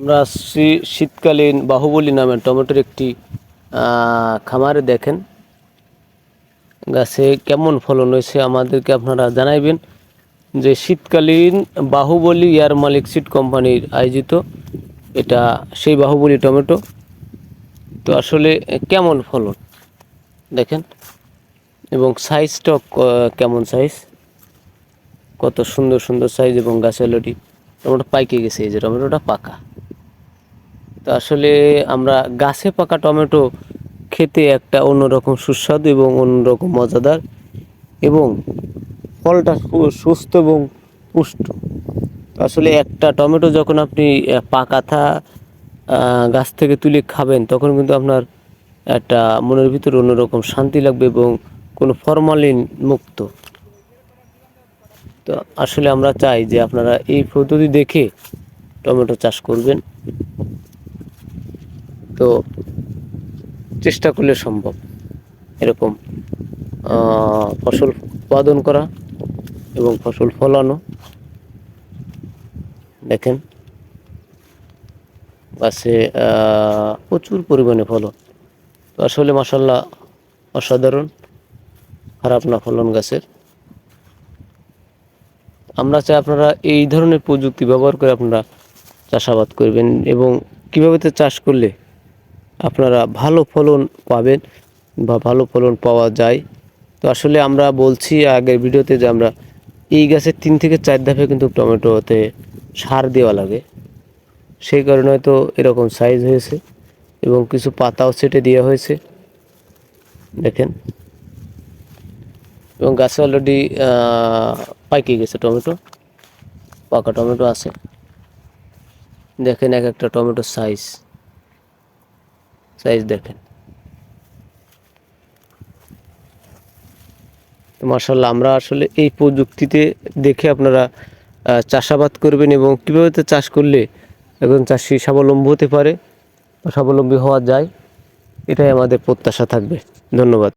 আমরা শীতকালীন বাহুবলী নামের টমেটোর একটি খামারে দেখেন। গাছে কেমন ফলন হয়েছে আমাদেরকে আপনারা জানাইবেন যে শীতকালীন বাহুবলী এয়ার মালিক সিড কোম্পানির আয়োজিত এটা সেই বাহুবলী টমেটো। তো আসলে কেমন ফলন? দেখেন। এবং সাইজটা কেমন সাইজ? কত সুন্দর সুন্দর সাইজ এবং গাছে অলরেডি টমেটো পাইকে গেছে, এই যে টমেটোটা পাকা। তো আসলে আমরা গাছে পাকা টমেটো খেতে একটা অন্যরকম সুস্বাদু এবং অন্যরকম মজাদার এবং ফলটা সুস্থ এবং পুষ্ট। আসলে একটা টমেটো যখন আপনি পাকাথা গাছ থেকে তুলে খাবেন, তখন কিন্তু আপনার একটা মনের ভিতরে অন্যরকম শান্তি লাগবে এবং কোনো ফরমালিন মুক্ত। তো আসলে আমরা চাই যে আপনারা এই পদ্ধতি দেখে টমেটো চাষ করবেন। তো চেষ্টা করলে সম্ভব। এরকম ফসল উৎপাদন করা এবং ফসল ফলানো। দেখেন, গাছে প্রচুর পরিমাণে ফলন। তো আসলে মাসাল্লাহ অসাধারণ, খারাপ না ফলন গাছের। আমরা চাই আপনারা এই ধরনের প্রযুক্তি ব্যবহার করে আপনারা চাষাবাদ করবেন এবং কীভাবে তো চাষ করলে আপনারা ভালো ফলন পাবেন বা ভালো ফলন পাওয়া যায়। তো আসলে আমরা বলছি আগের ভিডিওতে যে আমরা এই গাছের তিন থেকে চার ধাপে কিন্তু টমেটোতে সার দেওয়া লাগে। সেই কারণে হয়তো এরকম সাইজ হয়েছে এবং কিছু পাতাও ছেটে দেওয়া হয়েছে। দেখেন। এবং গাছে অলরেডি পাইকে গেছে টমেটো। পাকা টমেটো আছে। দেখেন এক একটা টমেটোর সাইজ সাইজ দেখেন। মার্শাল আমরা আসলে এই প্রযুক্তিতে দেখে আপনারা চাষাবাদ করবেন এবং কীভাবে তো চাষ করলে একজন চাষি স্বাবলম্বী হতে পারে স্বাবলম্বী হওয়া যায়, এটাই আমাদের প্রত্যাশা থাকবে। ধন্যবাদ।